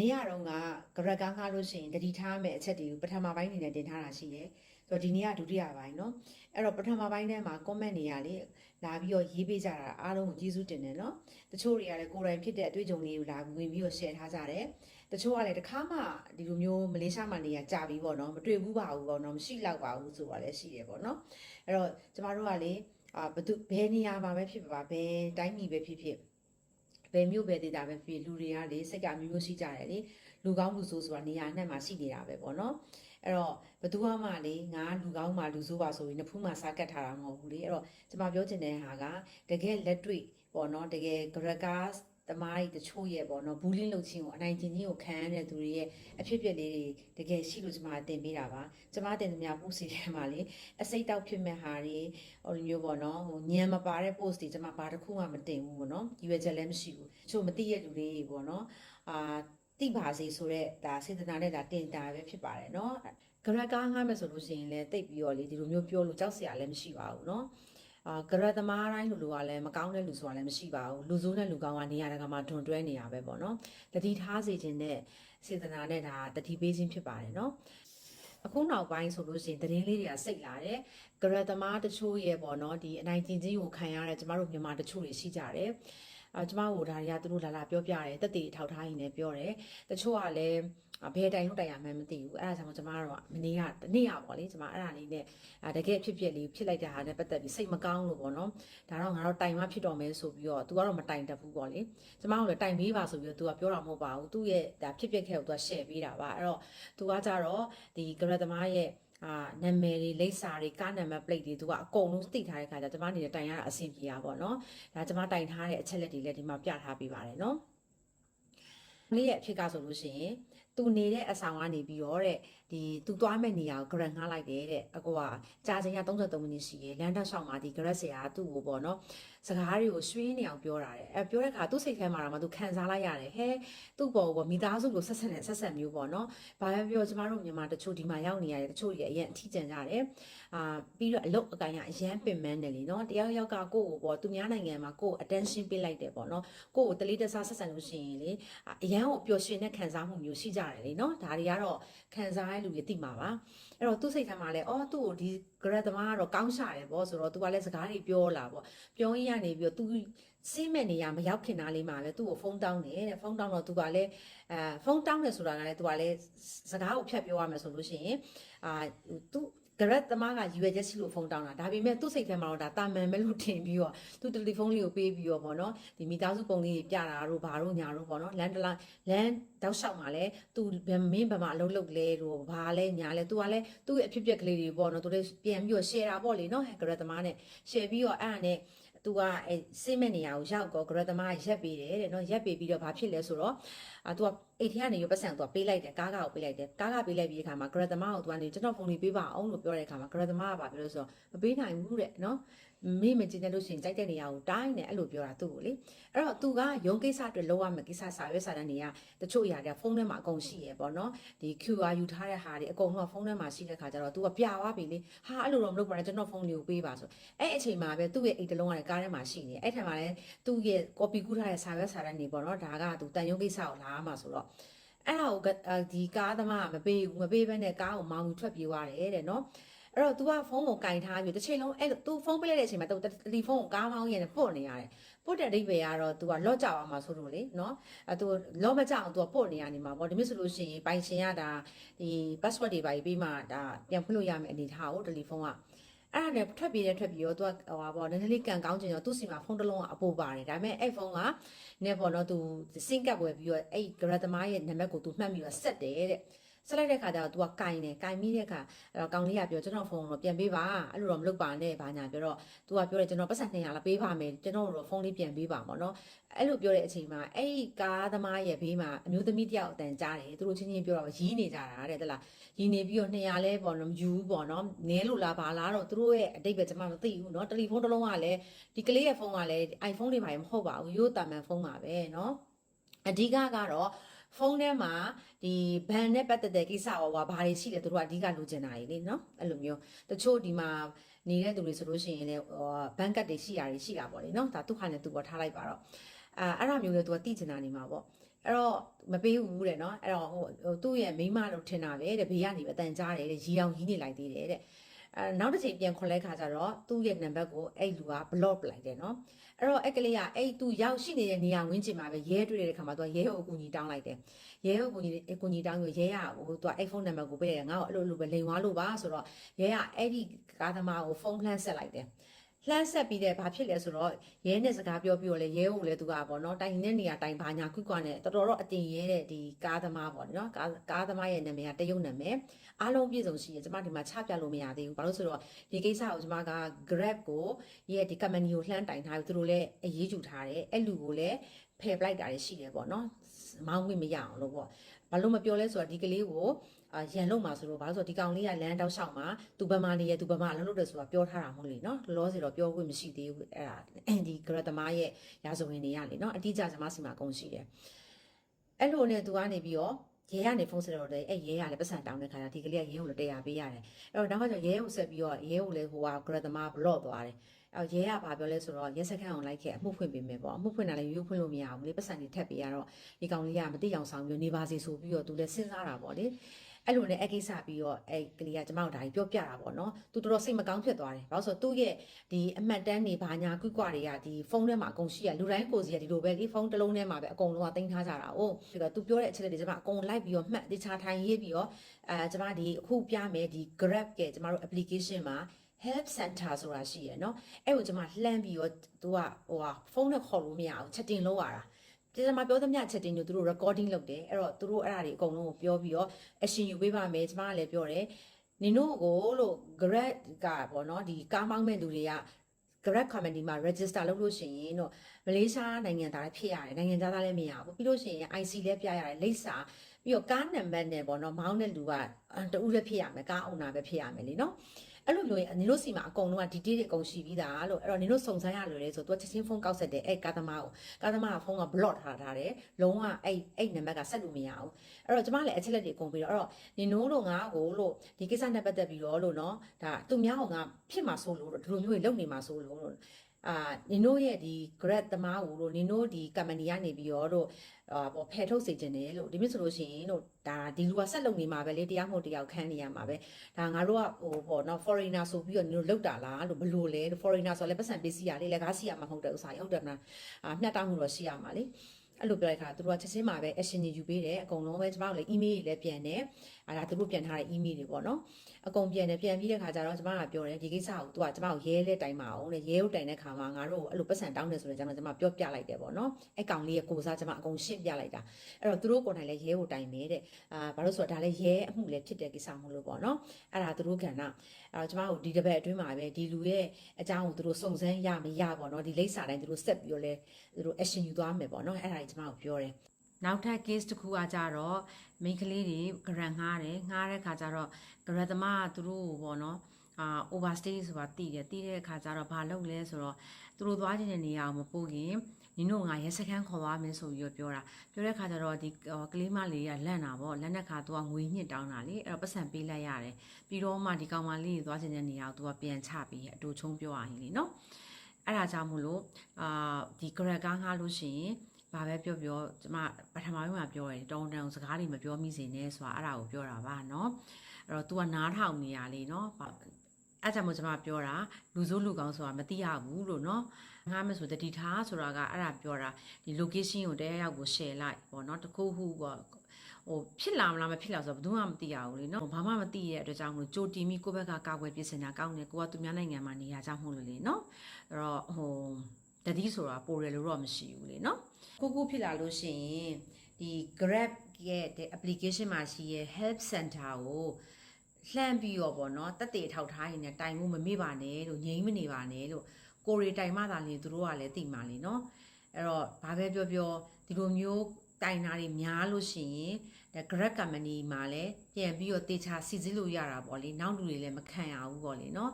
နေ့ကတော့ကကရက်ကားကားလို့ရှိရင်တတိထားမဲ့အချက်တွေကိုပထမပိုင်းအနေနဲ့တင်ထားတာရှိတယ်ဆိုတော့ဒီနေ့ကဒုတိယပိုင်းเนาะအဲ့တော့ပထမပိုင်းထဲမှာ comment တွေရလေလာပြီးတော့ရေးပေးကြတာအားလုံးကိုကျေးဇူးတင်တယ်เนาะတချို့တွေကလည်းကိုယ်တိုင်ဖြစ်တဲ့အတွေ့အကြုံလေးကိုလာဝင်ပြီးတော့ share ထားကြတယ်တချို့ကလည်းတစ်ခါမှဒီလိုမျိုးမလေးရှားမှာနေရကြာပြီပေါ့เนาะမတွေ့ဘူးပါဘူးပေါ့เนาะမရှိတော့ပါဘူးဆိုတာလည်းရှိတယ်ပေါ့เนาะအဲ့တော့ကျမတို့ကလေအာဘယ်သူဘယ်နေရာမှာပဲဖြစ်ပါဘယ်တိုင်းပြည်ပဲဖြစ်ဖြစ် ဘယ်မြို့ပဲဒေသပဲဖြစ်လူတွေကလေစိတ်ကအမျိုးမျိုးရှိကြတယ်လေလူကောင်းလူဆိုးဆိုတာနေရာနဲ့မှာရှိနေတာပဲပေါ့နော်အဲ့တော့ဘသူမှလေငါလူကောင်းမှလူဆိုးပါဆိုရင်နှစ်ဖူးမှစားကတ်ထားတာမဟုတ်ဘူးလေအဲ့တော့ကျွန်မပြောချင်တဲ့ဟာကတကယ်လက်တွေ့ပေါ့နော်တကယ် gragas တမားကြီးတချို့ရဲ့ပေါ့နော်ဘူးလင်းလုပ်ချင်းကိုအနိုင်ကျင့်ချင်းကိုခံရတဲ့သူတွေရဲ့အဖြစ်အပျက်လေးတွေတကယ်ရှိလို့ကျွန်မတင်ပေးတာပါကျွန်မတင်သမျှပို့စီထဲမှာလေအစိတ်တောက်ဖြစ်မဲ့ဟာတွေဟိုလိုမျိုးပေါ့နော်ဟိုညံမပါတဲ့ post တွေကျွန်မဘာတစ်ခုမှမတင်ဘူးပေါ့နော်ဒီရွယ်ချက်လည်းမရှိဘူးချို့မသိရတဲ့လူတွေပေါ့နော်အာတိပါစေဆိုတော့ဒါစေတနာနဲ့ဒါတင်တာပဲဖြစ်ပါတယ်เนาะဂရက်ကားငှားမယ်ဆိုလို့ရှိရင်လည်းတိတ်ပြီးတော့လေဒီလိုမျိုးပြောလို့ကြောက်စရာလည်းမရှိပါဘူးเนาะ အာဂရသမားတိုင်းလူလူကလည်းမကောင်းတဲ့လူဆိုတာလည်းမရှိပါဘူးလူဆိုးတဲ့လူကောင်းကနေရာတကာမှာတွန်တွဲနေရပဲပေါ့နော်တတိထားစေခြင်းနဲ့စေတနာနဲ့ဒါတတိပေးခြင်းဖြစ်ပါတယ်နော်အခုနောက်ပိုင်းဆိုလို့ရှိရင်သတင်းလေးတွေကစိတ်လာတယ်ဂရသမားတချို့ရဲ့ပေါ့နော်ဒီအနိုင်ကျင့်ခြင်းကိုခံရတဲ့ကျမတို့မြန်မာတချို့တွေရှိကြတယ် အာကျမတို့ဒါတွေကသူတို့လာလာပြောပြတယ်တက်တေထောက်ထားရင်လည်းပြောတယ်တချို့ကလည်းဘယ်တိုင်လို့တိုင်ရမှန်းမသိဘူးအဲ့ဒါကြောင့်ကျမတို့ကမနေ့ကတနေ့ရပေါ့လေကျမအဲ့ဒါလေးနဲ့အာတကယ်ဖြစ်ဖြစ်လေးဖြစ်လိုက်တဲ့ဟာနဲ့ပတ်သက်ပြီးစိတ်မကောင်းလို့ပေါ့နော်ဒါတော့ငါတော့တိုင်မှဖြစ်တော်မယ်ဆိုပြီးတော့ तू ကတော့မတိုင်တတ်ဘူးပေါ့လေကျမတို့လည်းတိုင်ပေးပါဆိုပြီးတော့ तू ကပြောတာမဟုတ်ပါဘူးသူ့ရဲ့ဒါဖြစ်ဖြစ်ခဲ့ကို तू က share ပေးတာပါအဲ့တော့ तू ကကြတော့ဒီကရသမားရဲ့ အာနာမည်တွေလိပ်စာတွေကားနံပါတ် plate တွေသူကအကုန်လုံးသိထားတဲ့ခါကျကျမအနေနဲ့တိုင်ရတာအဆင်ပြေတာပေါ့နော်ဒါကျမတိုင်ထားတဲ့အချက်လက်တွေလည်းဒီမှာပြထားပေးပါတယ်နော်လေးရဲ့အဖြစ်ကဆိုလို့ရှိရင်သူနေတဲ့အဆောင်ကနေပြီးတော့တဲ့ ဒီသူသွားမဲ့နေရာကို grant ငှားလိုက်တယ်တဲ့အကွာကြာချိန်က33မိနစ်ရှိရယ်လမ်းတက်ဆောင်မှာဒီ grant ဆရာကသူ့ကိုပေါ့နော်စကားတွေကိုရွှင်းနေအောင်ပြောတာတဲ့အဲပြောတဲ့အခါသူ့စိတ်ထဲမှာတော့မှသူခံစားလိုက်ရတယ်ဟဲသူ့ပေါ်ကိုမိသားစုကိုဆက်ဆက်နဲ့ဆက်ဆက်မျိုးပေါ့နော်ဘာပဲပြောကျမတို့မြန်မာတချို့ဒီမှာရောက်နေရတယ်တချို့တွေအရင်အထီးကျန်ကြတယ်အာပြီးတော့အလုတ်အကိုင်ကအရန်ပင်ပန်းတယ်လीနော်တယောက်ယောက်ကကိုယ့်ကိုပေါ့သူများနိုင်ငံမှာကိုယ့် attention ပေးလိုက်တယ်ပေါ့နော်ကိုယ့်ကိုတလေးတစားဆက်ဆံလို့ရှိရင်လေအရန်ကိုပျော်ရွှင်တဲ့ခံစားမှုမျိုးရှိကြတယ်လीနော်ဒါတွေကတော့ခံစားရတဲ့လူတွေသိမှာပါအဲ့တော့သူ့စိတ်ထဲမှာလည်းအော်သူ့ကိုဒီ grad သမားကတော့ကောင်းရှာတယ်ပေါ့ဆိုတော့သူကလည်းစကားတွေပြောလာပေါ့ပြောရင်းရနေပြီးတော့သူစင်းမဲ့နေရမရောက်ခင်သားလေးမှာပဲသူ့ကိုဖုန်းတောင်းတယ်တဲ့ဖုန်းတောင်းတော့သူကလည်းအဲဖုန်းတောင်းတယ်ဆိုတာကလည်းသူကလည်းစကားကိုဖြတ်ပြောရမယ်ဆိုလို့ရှိရင်အာသူ ဂရက်သမားကရွယ်ချက်ရှိလို့ဖုန်းတောင်းတာဒါပေမဲ့သူ့စိတ်ထဲမှာတော့ဒါတာမန်ပဲလို့ထင်ပြီးတော့သူတယ်လီဖုန်းလေးကိုပေးပြီးတော့ဗောနော်ဒီမိသားစုပုံလေးပြတာတို့ဘာတို့ညာတို့ဗောနော်လန်တလန်လန်တောက်လျှောက်မှာလဲသူဘယ်မင်းဘယ်မှာအလုပ်လုပ်လဲတို့ဘာလဲညာလဲသူကလည်းသူ့ရဲ့အဖြစ်အပျက်ကလေးတွေဗောနော်သူလည်းပြန်ပြီးတော့ share တာဗောလေနော်ဂရက်သမားနဲ့ share ပြီးတော့အဲ့ဒါနဲ့သူကအဲစိတ်မဲ့နေရကိုရောက်တော့ဂရသမားရက်ပေးတယ်တဲ့နော်ရက်ပေးပြီးတော့ဘာဖြစ်လဲဆိုတော့အာသူကအိတ်ထဲကနေရပတ်စံသူကပေးလိုက်တယ်ကားကားကိုပေးလိုက်တယ်ကားကားပေးလိုက်ပြီးဒီခါမှာဂရသမားကိုသူကနေကျွန်တော်ဖုန်းလေးပေးပါအောင်လို့ပြောတဲ့ခါမှာဂရသမားကဘာပြောလို့ဆိုတော့မပေးနိုင်ဘူးတဲ့နော်မေ့မကျင်တဲ့လို့ရှိရင်ကြိုက်တဲ့နေရာကိုတိုင်းတယ်အဲ့လိုပြောတာသူ့ကိုလေအဲ့တော့သူကရုံးကိစ္စအတွက်လောက်ရမယ်ကိစ္စစာရွက်စာတမ်းတွေကတချို့အရာတွေကဖုန်းထဲမှာအကုန်ရှိရပေါ့နော်ဒီ QR ယူထားတဲ့ဟာတွေအကုန်လုံးကဖုန်းထဲမှာရှိတဲ့ခါကျတော့ तू ကပြသွားပြီလေဟာအဲ့လိုတော့မလုပ်ပါနဲ့ကျွန်တော်ဖုန်းလေးကိုပေးပါဆိုအဲ့အချိန်မှာပဲသူ့ရဲ့အိတ်တလုံးကလည်းကားထဲမှာရှိနေအဲ့ထက်မှာလည်းသူ့ရဲ့ copy ကူးထားတဲ့စာရွက်စာတမ်းတွေပေါ့နော်ဒါကသူတန်ရုံးကိစ္စကိုလာမှာဆိုတောအဲ့ဒါကိုဒီကားသမားကမပေးဘူးမပေးဘဲနဲ့ကားကိုမောင်းပြီးထွက်ပြေးသွားတယ်တဲ့နော်အဲ့တော့ तू ကဖုန်းကိုကင်ထားပြီးတစ်ချိန်လုံးအဲ့ तू ဖုန်းပေးလိုက်တဲ့အချိန်မှာ तू တယ်လီဖုန်းကိုကားမောင်းရနေပုတ်နေရတယ်ပုတ်တဲ့အဓိပ္ပာယ်ကတော့ तू ကလော့ကြအောင်မှာဆိုလို့လေနော်အဲ तू လော့မကြအောင် तू ကပုတ်နေရနေမှာပေါ့ဒီမျိုးဆိုလို့ရှိရင်ပိုင်ရှင်ကဒါဒီ password တွေပါပြီးမှဒါပြန်ဖွင့်လို့ရမယ်အနေထားကိုတယ်လီဖုန်းက အဲ့ဒါနဲ့ထွက်ပြေးတဲ့ထွက်ပြေးရောသူကဟိုပါပေါ့နည်းနည်းလေးကန်ကောင်းချင်တော့သူ့စီမှာဖုန်းတစ်လုံးကအပိုးပါတယ်ဒါပေမဲ့အဲ့ဖုန်းကနည်းပေါ့နော်သူစင်ကပ်ဝယ်ပြီးတော့အဲ့ဂရသမားရဲ့နံပါတ်ကိုသူမှတ်ပြီးတော့ဆက်တယ်တဲ့ ဆက်လိုက်တဲ့ခါကျတော့ तू ကကင်တယ်ကင်မိတဲ့ခါအဲ့တော့ကောင်လေးကပြောကျွန်တော်ဖုန်းတော့ပြန်ပေးပါအဲ့လိုတော့မလုပ်ပါနဲ့ဘာညာပြောတော့ तू ကပြောတယ်ကျွန်တော်ပတ်စံ200လားပေးပါမယ်ကျွန်တော်တို့ဖုန်းလေးပြန်ပေးပါပေါ့နော်အဲ့လိုပြောတဲ့အချိန်မှာအဲ့ဒီကားသမားရဲ့ဘေးမှာအမျိုးသမီးတယောက်အတန်ကြားတယ်သူတို့ချင်းချင်းပြောတော့ရီးနေကြတာတဲ့တလားရီးနေပြီးတော့200လဲပေါ့နော်ယူပေါ့နော်နည်းလို့လားဘာလားတော့သူတို့ရဲ့အတိတ်ပဲကျွန်မမသိဘူးနော်တယ်လီဖုန်းတစ်လုံးကလည်းဒီကလေးရဲ့ဖုန်းကလည်း iPhone တွေပါရင်မဟုတ်ပါဘူးရိုးတာမန်ဖုန်းပါပဲနော်အဓိကကတော့ ဖုန်းထဲမှာဒီဘန်နဲ့ပတ်သက်တဲ့ကိစ္စရောဘာတွေရှိလဲသူတို့ကအဓိကလိုချင်တာကြီးလေနော်အဲ့လိုမျိုးတချို့ဒီမှာနေတဲ့သူတွေဆိုလို့ရှိရင်လည်းဘန်ကတ်တွေရှိတာတွေရှိတာပေါ့လေနော်ဒါသူ့ဟာနဲ့သူပေါ်ထားလိုက်ပါတော့အာအဲ့ဒါမျိုးလေသူကတိချင်တာနေမှာပေါ့အဲ့တော့မပေးဘူးတဲ့နော်အဲ့တော့ဟိုဟိုသူ့ရဲ့မိန်းမလို့ထင်တာပဲတဲ့ဘေးကနေပဲတန်ကြားတယ်တဲ့ရီအောင်ကြီးနေလိုက်သေးတယ်တဲ့ အဲနောက်တစ်ချိန်ပြန်ခွန်လဲခါကျတော့သူ့ရဲ့နံပါတ်ကိုအဲ့လူက block လိုက်တယ်နော်အဲ့တော့အဲ့ကလေးကအဲ့သူရောက်ရှိနေတဲ့နေရာဝင်းကျင်မှာပဲရဲတွေ့တဲ့ခါမှာသူကရဲကိုအကူကြီးတောင်းလိုက်တယ်ရဲကိုအကူကြီးအကူကြီးတောင်းလို့ရဲရဟိုသူကအဲ့ဖုန်းနံပါတ်ကိုပေးတယ်ငါ့ကိုအဲ့လိုလိုပဲလိန်သွားလို့ပါဆိုတော့ရဲကအဲ့ဒီကားသမားကိုဖုန်းလှမ်းဆက်လိုက်တယ် လှမ်းဆက်ပြီးတဲ့ဘာဖြစ်လဲဆိုတော့ရဲနဲ့စကားပြောပြီးတော့လေရဲကိုလည်းသူကပေါ့နော်တိုင်နေတဲ့နေရာတိုင်ဘာညာခွတ်ကွာနဲ့တော်တော်တော့အတင်ရဲတဲ့ဒီကားသမားပေါ့နော်ကားကားသမားရဲ့နာမည်ကတရုတ်နာမည်အားလုံးပြည့်စုံရှိရကျမဒီမှာချပြလို့မရသေးဘူးဘာလို့ဆိုတော့ဒီကိစ္စကိုကျမက Grab ကိုရဲ့ဒီ company ကိုလှမ်းတိုင်ထားပြီးသူတို့လည်းအရေးယူထားတယ်အဲ့လူကိုလည်း ဖယ်ပလိုက်တာတွေရှိတယ်ပေါ့နော်မောင်းခွင့်မရအောင်လို့ပေါ့ဘာလို့မပြောလဲဆိုတော့ဒီကလေးကိုအာရန်လုံးမှာဆိုတော့ဘာလို့ဆိုတော့ဒီကောင်လေးကလမ်းတောက်လျှောက်မှာသူဗမာနေရသူဗမာလုံးလို့တယ်ဆိုတာပြောထားတာမဟုတ်လေနော်လောလောဆယ်တော့ပြောခွင့်မရှိသေးဘူးအဲ့ဒါဒီ Grab သမားရဲ့ရာဇဝင်တွေရလေနော်အတိအကျကျမစီမှာအကုန်ရှိတယ်အဲ့လိုနဲ့သူကနေပြီးတော့ရဲကနေဖုန်းဆက်တော့တယ်အဲ့ရဲကလည်းပတ်စံတောင်းတဲ့ခါကျဒီကလေးကရဲကိုလည်းတရားပေးရတယ်အဲ့တော့နောက်ကျရဲကိုဆက်ပြီးတော့ရဲကိုလည်းဟိုက Grab သမား block သွားတယ် အဲ့ရဲကဘာပြောလဲဆိုတော့ရဲစခန်းအောင်လိုက်ခဲ့အမှုဖွင့်ပေးမယ်ပေါ့အမှုဖွင့်တာလည်းရိုးရိုးဖွင့်လို့မရဘူးလေပတ်စံတွေထပ်ပေးရတော့ဒီကောင်လေးကမတိအောင်ဆောင်ပြီးနေပါစေဆိုပြီးတော့သူလည်းစဉ်းစားတာပေါ့လေအဲ့လိုနဲ့အကိစ္စပြီးတော့အဲ့ကလေးကကျမတို့ဒါကြီးပြောပြတာပေါ့နော်သူတော်တော်စိတ်မကောင်းဖြစ်သွားတယ်ဘာလို့ဆိုတော့သူ့ရဲ့ဒီအမှတ်တမ်းတွေဘာညာကွကွတွေကဒီဖုန်းထဲမှာအကုန်ရှိရလူတိုင်းကိုစီကဒီလိုပဲဒီဖုန်းတစ်လုံးထဲမှာပဲအကုန်လုံးကတင်ထားကြတာဟုတ်ပြီးတော့သူပြောတဲ့အချက်တွေကျမအကုန်လိုက်ပြီးတော့မှတ်တခြားထိုင်ရေးပြီးတော့အဲကျမဒီအခုပြမယ်ဒီ Grab ကကျမတို့ application မှာ help center ဆိုတာရှိရယ်နော်အဲ့ကိုကျွန်မလှမ်းပြီးတော့သူကဟိုဟာဖုန်းနဲ့ခေါ်လို့မရအောင် chatting လုပ်ရတာကျွန်မပြောသမျှ chatting ကိုသူတို့ recording လုပ်တယ်အဲ့တော့သူတို့အဲ့ဒါတွေအကုန်လုံးကိုပြောပြီးတော့ action ယူပေးပါမယ်ကျွန်မကလည်းပြောတယ်နင်တို့ကိုလို့ grad ကပေါ့နော်ဒီကားမောင်းမဲ့သူတွေက grad comedy မှာ register လုပ်လို့ရှိရင်တော့မလေးရှားနိုင်ငံသားလည်းဖြစ်ရတယ်နိုင်ငံသားလည်းမရဘူးပြီးလို့ရှိရင် IC လည်းပြရတယ်လိပ်စာပြီးတော့ကားနံပါတ်နဲ့ပေါ့နော်မောင်းတဲ့လူကတူဦးလည်းဖြစ်ရမယ်ကား owner ပဲဖြစ်ရမယ်လीနော် အဲ့လိုမျိုးရင်နင်တို့စီမှာအကုန်လုံးက detail တွေအကုန်ရှိပြီးသားလို့အဲ့တော့နင်တို့စုံစမ်းရလို့လေဆိုတော့ तू ချက်ချင်းဖုန်းကောက်ဆက်တယ်အဲ့ကားသမားကိုကားသမားကဖုန်းက block ထားထားတယ်လုံးဝအဲ့အဲ့နံပါတ်ကဆက်လို့မရဘူးအဲ့တော့ကျမလည်းအချက်လက်တွေအကုန်ပြီးတော့အဲ့တော့နင်တို့တို့ငါ့ကိုလို့ဒီကိစ္စနဲ့ပတ်သက်ပြီးတော့လို့နော်ဒါသူများကငါဖြစ်မှာဆိုလို့ဒီလိုမျိုးလုပ်နေမှာဆိုလို့လို့အာနင်တို့ရဲ့ဒီ grad သမားကိုလို့နင်တို့ဒီ company ကနေပြီးတော့တို့ အာပေါ့ဖယ်ထုတ်စေခြင်းတယ်လို့ဒီမျိုးဆိုလို့ရှိရင်တို့ဒါဒီလူကဆက်လုပ်နေမှာပဲလေတရားမှုတရားခန်းနေရမှာပဲဒါငါတို့ကဟိုပေါ့နော် foreigner ဆိုပြီးတော့နင်တို့လောက်တာလားလို့ဘလို့လဲ foreigner ဆိုလည်းပတ်စံပစ္စည်းရလေလက်ကားစီရမှာမဟုတ်တဲ့ဥစ္စာဟုတ်တယ်မလားအာမျှတမှုတော့ရှိရမှာလေအဲ့လိုပြောလိုက်တာသူတို့ကချက်ချင်းမှာပဲ action ကြီးယူပေးတယ်အကုန်လုံးပဲကျွန်မတို့လည်း email တွေလည်းပြန်တယ်အဲ့ဒါသူတို့ပြန်ထားတဲ့ email တွေပေါ့နော်အကုန်ပြန်တယ်ပြန်ပြီးတဲ့ခါကျတော့ကျွန်မကပြောတယ်ဒီကိစ္စကိုသူကကျွန်မကိုရဲလဲတိုင်ပါအောင်လေရဲကိုတိုင်တဲ့ခါမှာငါတို့အဲ့လိုပတ်စံတောင်းတယ်ဆိုတော့ကျွန်တော်ကျွန်မပြောပြလိုက်တယ်ပေါ့နော်အဲ့ကောင်လေးရဲ့ကိုစားကျွန်မအကုန်ရှင်းပြလိုက်တာအဲ့တော့သူတို့ကိုယ်တိုင်လည်းရဲကိုတိုင်မယ်တဲ့အာဘာလို့ဆိုတော့ဒါလည်းရဲအမှုလည်းဖြစ်တဲ့ကိစ္စမလို့ပေါ့နော်အဲ့ဒါသူတို့ကဏ္ဍအဲ့တော့ကျွန်မတို့ဒီတစ်ပတ်အတွင်းမှာပဲဒီလူရဲ့အကြောင်းကိုသူတို့စုံစမ်းရမရပေါ့နော်ဒီလိပ်စာတိုင်းသူတို့ဆက်ပြီးတော့လဲသူတို့ action ယူသွားမယ်ပေါ့နော်အဲ့ဒါကြီးကျွန်မတို့ပြောတယ် နောက်ထပ် case တစ်ခုကကြတော့မိန်းကလေးတွေ grant ငှားတယ်ငှားတဲ့ခါကျတော့ grant သမားကသူတို့ကိုပေါ့နော်အာ overstay ဆိုတာတည်တယ်တည်တဲ့အခါကျတော့ဘာလုပ်လဲဆိုတော့သူတို့သွားတဲ့နေရာကိုမပို့ခင်နင်တို့ငါရဲစခန်းခေါ်သွားမယ်ဆိုပြီးတော့ပြောတာပြောတဲ့အခါကျတော့ဒီကလေးမလေးကလန့်တာပေါ့လန့်တဲ့အခါသူကငွေညှစ်တောင်းတာလေအဲ့တော့ပတ်စံပေးလိုက်ရတယ်ပြီးတော့မှဒီကောင်မလေးကိုသွားချင်တဲ့နေရာကိုသူကပြန်ချပြီးအတူချုံပြောရရင်လေနော်အဲ့ဒါကြောင့်မို့လို့အာဒီ grad ကားငှားလို့ရှိရင် ဘာပဲပြောပြောကျမပထမပိုင်းမှာပြောတယ်တုံတန်စကားတွေမပြောမိစေနဲ့ဆိုတာအဲ့ဒါကိုပြောတာပါเนาะအဲ့တော့ तू ကနားထောင်နေရလေเนาะအဲ့ကြောင့်မို့ကျွန်မပြောတာလူစိုးလူကောင်းဆိုတာမသိရဘူးလို့เนาะငါမဆိုတတိထားဆိုတာကအဲ့ဒါပြောတာဒီ location ကိုတရရောက်ကို share လိုက်ပေါ့เนาะတခုခုပေါ့ဟိုဖြစ်လာမလားမဖြစ်လာဆိုတော့ဘယ်သူမှမသိရဘူးလေเนาะဘာမှမသိရတဲ့အတွက်ကြောင့်မလို့ကြိုတီမီကိုယ့်ဘက်ကကာကွယ်ပြင်ဆင်တာကောင်းတယ်ကိုကသူများနိုင်ငံမှာနေရကြမှုလို့လေเนาะအဲ့တော့ဟို တတိဆိုတာပိုရလို့တော့မရှိဘူးလေနော်ခုခုဖြစ်လာလို့ရှိရင်ဒီ Grab ရဲ့ application မှာရှိရဲ့ help center ကိုလှမ်းပြီးတော့ပေါ့နော်တက်တေထောက်ထားရင်လည်းတိုင်မှုမမေ့ပါနဲ့လို့ငြိမ်းမနေပါနဲ့လို့ကိုရီတိုင်မှသာလျှင်သူတို့ကလည်းတိမာလေနော်အဲ့တော့ဘာပဲပြောပြောဒီလိုမျိုးတိုင်နာတွေများလို့ရှိရင်ဒါ Grab company မှာလည်းပြန်ပြီးတော့တေချာစီစစ်လို့ရတာပေါ့လေနောက်လူတွေလည်းမခံရဘူးပေါ့လေနော်